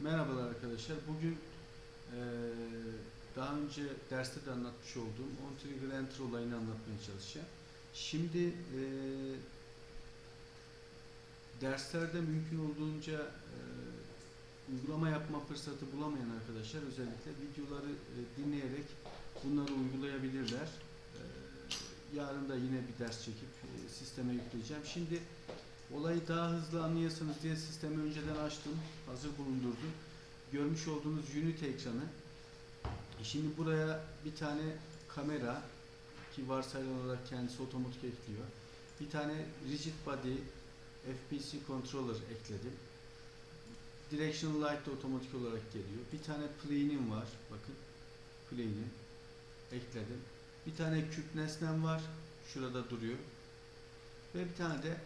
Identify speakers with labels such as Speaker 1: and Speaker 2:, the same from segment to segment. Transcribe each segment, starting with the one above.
Speaker 1: Merhabalar arkadaşlar. Bugün eee, daha önce derste de anlatmış olduğum on trigger enter olayını anlatmaya çalışacağım. Şimdi eee, derslerde mümkün olduğunca eee, uygulama yapma fırsatı bulamayan arkadaşlar özellikle videoları eee, dinleyerek bunları uygulayabilirler. Eee, yarın da yine bir ders çekip eee, sisteme yükleyeceğim. Şimdi Olayı daha hızlı anlayasınız diye sistemi önceden açtım. Hazır bulundurdum. Görmüş olduğunuz Unity ekranı. Şimdi buraya bir tane kamera ki varsayılan olarak kendisi otomatik ekliyor. Bir tane rigid body FPC controller ekledim. Directional light da otomatik olarak geliyor. Bir tane plane'im var. Bakın. Plane'i ekledim. Bir tane küp nesnem var. Şurada duruyor. Ve bir tane de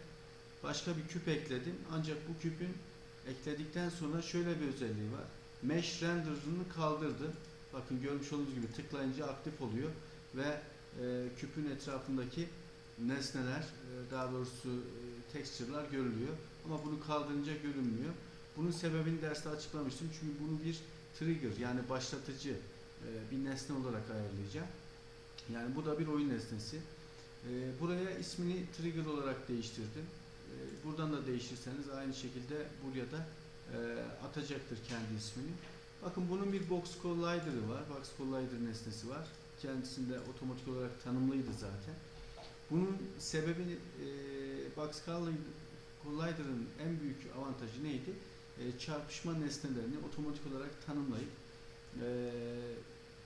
Speaker 1: başka bir küp ekledim. Ancak bu küpün ekledikten sonra şöyle bir özelliği var. Mesh render'ını kaldırdı. Bakın görmüş olduğunuz gibi tıklayınca aktif oluyor ve e, küpün etrafındaki nesneler, e, daha doğrusu e, texture'lar görülüyor. Ama bunu kaldırınca görünmüyor. Bunun sebebini derste açıklamıştım. Çünkü bunu bir trigger yani başlatıcı e, bir nesne olarak ayarlayacağım. Yani bu da bir oyun nesnesi. E, buraya ismini trigger olarak değiştirdim. E, buradan da değiştirseniz aynı şekilde buraya da e, atacaktır kendi ismini. Bakın bunun bir box collider'ı var. Box collider nesnesi var. Kendisinde otomatik olarak tanımlıydı zaten. Bunun sebebi e, box collider'ın en büyük avantajı neydi? E, çarpışma nesnelerini otomatik olarak tanımlayıp e,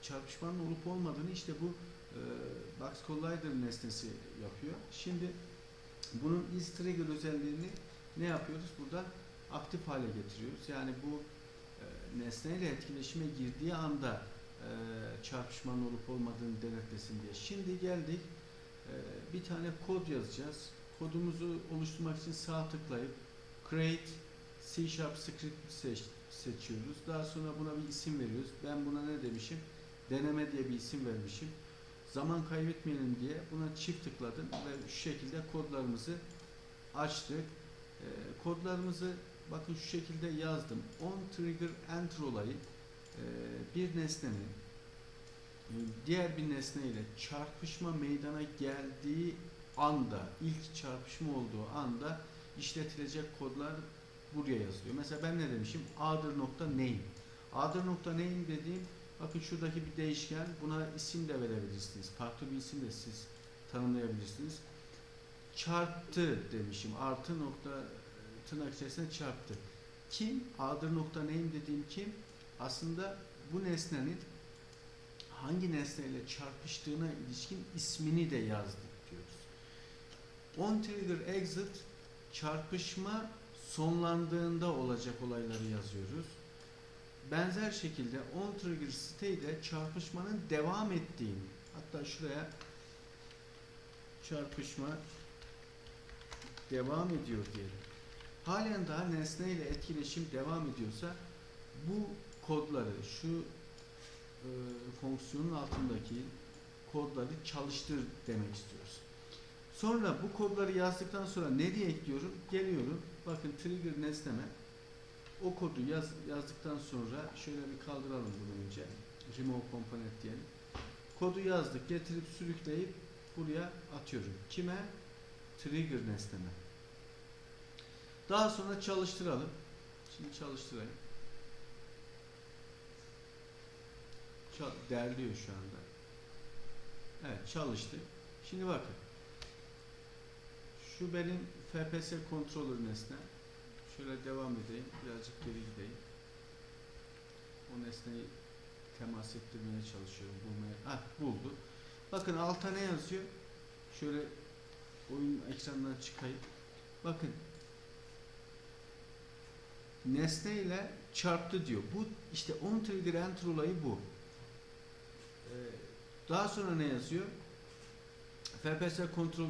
Speaker 1: çarpışmanın olup olmadığını işte bu e, box collider nesnesi yapıyor. Şimdi bunun is trigger özelliğini ne yapıyoruz? Burada aktif hale getiriyoruz. Yani bu e, nesneyle etkileşime girdiği anda e, çarpışmanın olup olmadığını denetlesin diye. Şimdi geldik e, bir tane kod yazacağız. Kodumuzu oluşturmak için sağ tıklayıp create C Sharp script seç, seçiyoruz. Daha sonra buna bir isim veriyoruz. Ben buna ne demişim? Deneme diye bir isim vermişim zaman kaybetmeyelim diye buna çift tıkladım ve şu şekilde kodlarımızı açtık. E, kodlarımızı bakın şu şekilde yazdım. On trigger enter olayı e, bir nesnenin diğer bir nesne ile çarpışma meydana geldiği anda, ilk çarpışma olduğu anda işletilecek kodlar buraya yazılıyor. Mesela ben ne demişim? Other nokta name. Other nokta name dediğim Bakın şuradaki bir değişken. Buna isim de verebilirsiniz. Farklı bir isim de siz tanımlayabilirsiniz. Çarptı demişim. Artı nokta tırnak içerisinde çarptı. Kim? Adır nokta name dediğim kim? Aslında bu nesnenin hangi nesneyle çarpıştığına ilişkin ismini de yazdık diyoruz. On trigger exit çarpışma sonlandığında olacak olayları yazıyoruz. Benzer şekilde on trigger state çarpışmanın devam ettiğini hatta şuraya çarpışma devam ediyor diyelim. Halen daha nesne ile etkileşim devam ediyorsa bu kodları şu e, fonksiyonun altındaki kodları çalıştır demek istiyoruz. Sonra bu kodları yazdıktan sonra ne diye ekliyorum? Geliyorum. Bakın trigger nesneme o kodu yaz, yazdıktan sonra şöyle bir kaldıralım bunu önce. Remove component diyelim. Kodu yazdık. Getirip sürükleyip buraya atıyorum. Kime? Trigger nesneme. Daha sonra çalıştıralım. Şimdi çalıştırayım. Çal derliyor şu anda. Evet çalıştı. Şimdi bakın. Şu benim FPS controller nesne. Şöyle devam edeyim. Birazcık geri gideyim. O nesneyi temas ettirmeye çalışıyorum. Bulmaya. Ah buldu. Bakın alta ne yazıyor? Şöyle oyun ekranından çıkayım. Bakın nesne ile çarptı diyor. Bu işte on trigger enter olayı bu. Ee, daha sonra ne yazıyor? FPS kontrol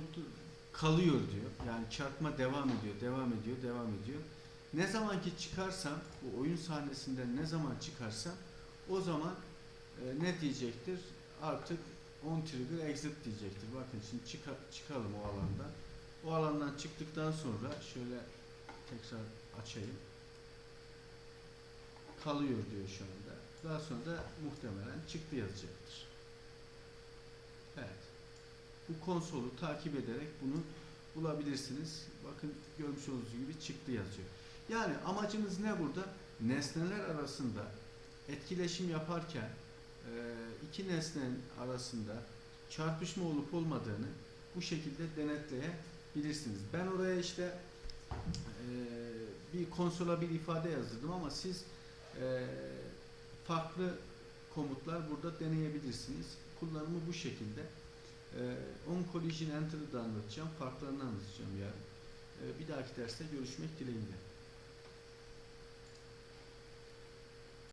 Speaker 1: kalıyor diyor. Yani çarpma devam ediyor, devam ediyor, devam ediyor. Ne zaman ki çıkarsam, bu oyun sahnesinden ne zaman çıkarsam o zaman e, ne diyecektir? Artık on trigger exit diyecektir. Bakın şimdi çıka, çıkalım o alandan. O alandan çıktıktan sonra şöyle tekrar açayım. kalıyor diyor şu anda. Daha sonra da muhtemelen çıktı yazacaktır. Evet. Bu konsolu takip ederek bunu bulabilirsiniz. Bakın görmüş olduğunuz gibi çıktı yazıyor. Yani amacımız ne burada? Nesneler arasında etkileşim yaparken e, iki nesnenin arasında çarpışma olup olmadığını bu şekilde denetleyebilirsiniz. Ben oraya işte e, bir konsola bir ifade yazdırdım ama siz e, farklı komutlar burada deneyebilirsiniz. Kullanımı bu şekilde. E, on collision enter'ı anlatacağım. Farklarını anlatacağım yarın. E, bir dahaki derste görüşmek dileğiyle.